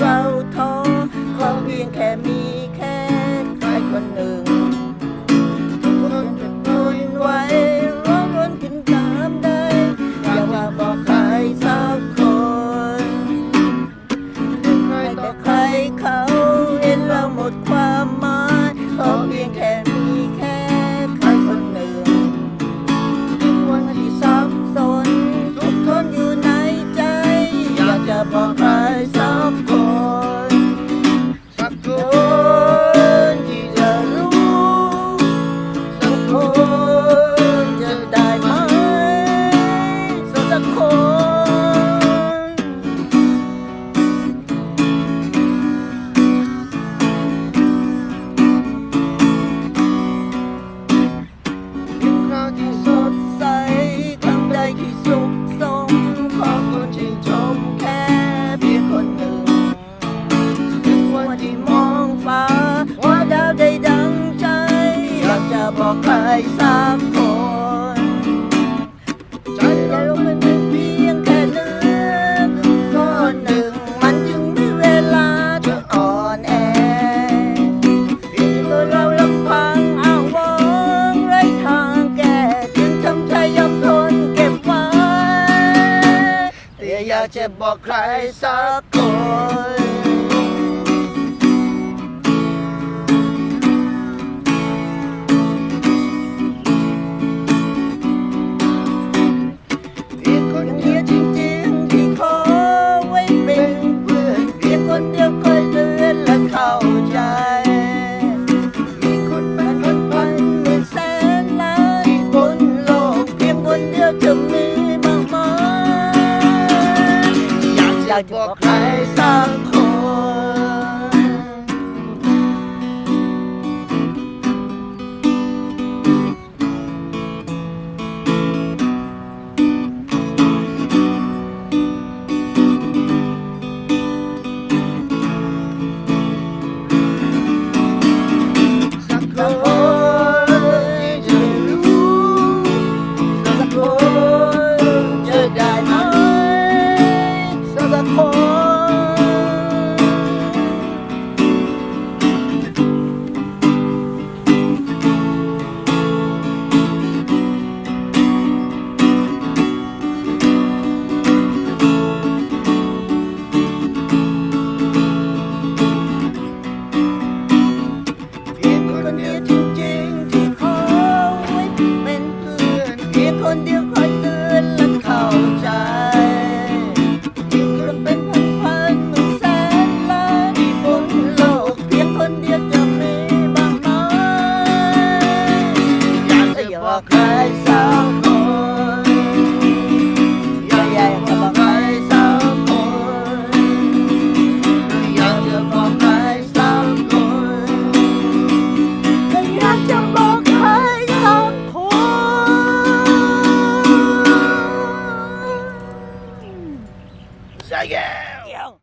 เราท้อขอเพียงแค่มีแค่ใครคนหนึ่งทุกคนจะทนไว้ร้องรนขึ้นตามได้อย่าว่าบอกใครสักคนใครแต่ใครเขา บอกใครสักคนใจแต่เราเราเป็นเพียงแค่เนื้อก้อนหนึ่งมันจึงมีเวลาจะอ่อนแอเพียงตัวเราลำพังอ้างว้างไร้ทางแก้จึงทำใจยอมทนเก็บไว้แต่อยากจะบอกใครสักคน มากมายอยากอยากจะบอกใครสักคน out.